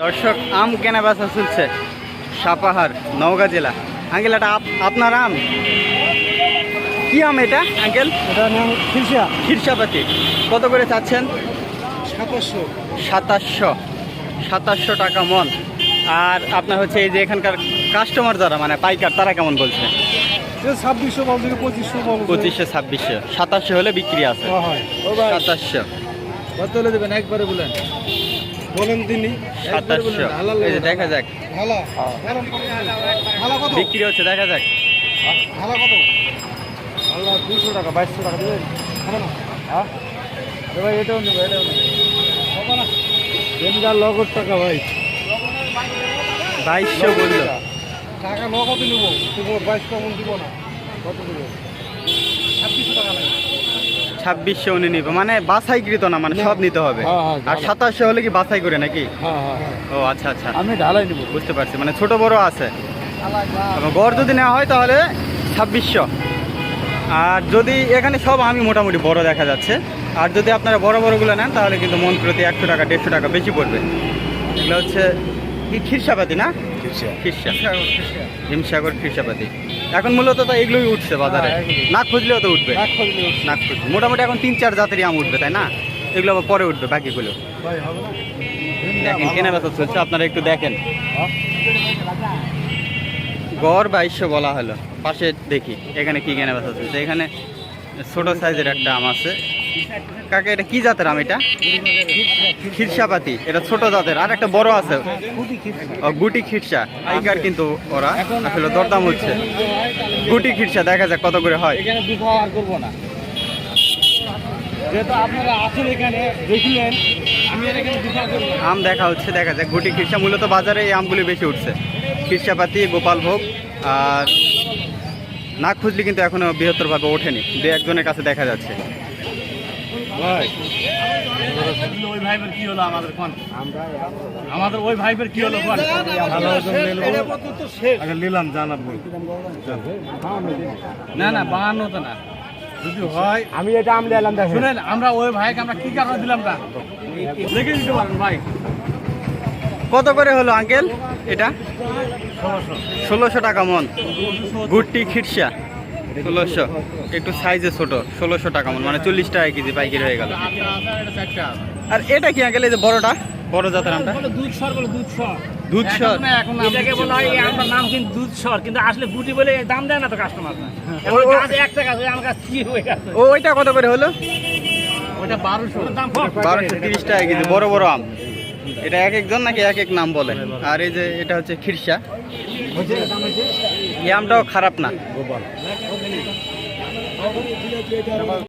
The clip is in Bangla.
দর্শক আম কেনা বেচা চলছে সাপাহার নওগাঁ জেলা। আঙ্কেল এটা আপ- আপনার আম? কি আম এটা আঙ্কেল? নাম খিরসাপাতি কত করে চাচ্ছেন? সাতাশশো। সাতাশশো। সাতাশশো টাকা মন। আর আপনার হচ্ছে এই যে এখানকার কাস্টমার যারা মানে পাইকার তারা কেমন বলছে? ছাব্বিশশো বল থেকে পঁচিশশো বল পঁচিশশো ছাব্বিশশো। সাতাশশো হলে বিক্রি আছে। সাতাশশো। কত হলে দেবেন একবারে বলেন। বলেন তিনি সাতাশশো এই যে দেখা যাক। বিক্রি হচ্ছে দেখা যাক। ভালা কত? ভালা দুশো টাকা বাইশশো টাকা দেবেন হ্যাঁ? ভাই এটাও নেব এটাও নেব। না? নগদ টাকা ভাই। বাইশশো বলল। টাকা নগদ নেব। তবু বাইশ কেমন দিব না। কত দেবো? ছাব্বিশশো উনি নিবে। মানে বাছাইকৃত না মানে সব নিতে হবে। হ্যাঁ, হ্যাঁ, আর সাতাশশো হলে কি বাছাই করে নাকি? হ্যাঁ হ্যাঁ ও আচ্ছা আচ্ছা। আমি ঢালাই নেব। বুঝতে পারছি। মানে ছোট বড় আছে। গড় যদি নেওয়া হয় তাহলে ছাব্বিশশো। আর যদি এখানে সব আমি মোটামুটি বড় দেখা যাচ্ছে। আর যদি আপনারা বড় বড়গুলো নেন তাহলে কিন্তু মন প্রতি একশো টাকা দেড়শো টাকা বেশি পড়বে। এগুলো হচ্ছে কি খিরসাপাতি না? হিমসাগর খিরসাপাতি এখন মূলত তো এগুলোই উঠছে বাজারে। হ্যাঁ, এগুলোই। না খুঁজলেও তো উঠবে। এক খুঁজলে না খুঁজলে। মোটামুটি এখন তিন চার জাতেরই আম উঠবে তাই না? এগুলো আবার পরে উঠবে বাকিগুলো। ভাই হবে দেখেন কেনা বেচা চলছে। আপনারা একটু দেখেন। গড় বাইশশো বলা হলো। পাশে দেখি এখানে কি কেনা বেচা চলছে। এখানে ছোট সাইজের একটা আম আছে। কাকে এটা কি জাতের আম এটা? খিরসাপাতি এটা ছোট জাতের আর একটা বড় আছে। গুটি খিরসা এইকার কিন্তু ওরা আসলে দরদাম হচ্ছে। গুটি খিরসা দেখা যাক কত করে হয়। না। আমি দুঃখ হচ্ছে দেখা যাক। গুটি খিরসা মূলত বাজারে এই আমগুলি বেশি উঠছে। খিরসাপাতি গোপালভোগ আর না খুঁজলে কিন্তু এখনও বৃহত্তরভাবে ওঠেনি। দু একজনের কাছে দেখা যাচ্ছে। ওই ভাইবের কি হলো আমাদের কোন আমাদের ওই ভাইবের কি হলো কোন আগে নিলাম জানাব। না না বাহান্ন তো না। যদি হয় আমি এটা আম নিলাম শুনেন আমরা ওই ভাইকে আমরা কি কারণে দিলাম না লিখে দিতে পারেন ভাই। কত করে হলো আঙ্কেল? এটা? ষোলোশো। টাকা মন। গুটি খিরসা ষোলোশো। একটু সাইজে ছোট ষোলোশো টাকা মন মানে চল্লিশ টাকা কেজি পাইকারি হয়ে গেল। আর এটা কি যে বড়টা? বড় জাতের আমটা? দুধ সর। বলে দুধ সর দুধ সর এখন এটাকে বলা হয় এই নাম কিন্তু দুধ সর কিন্তু আসলে গুটি বলে দাম দেয় না তো কাস্টমার ওই- ওই- গাছ একটা গাছ আমার কাছে কি হয়ে গেছে। ও ওইটা কত করে হলো? ওটা বারোশো। দাম বারোশো তিরিশ টাকা কেজি বড় বড় আম। এটা এক একজন নাকি এক এক নাম বলে? আর এই যে এটা হচ্ছে খিরসা এই আমটাও খারাপ না।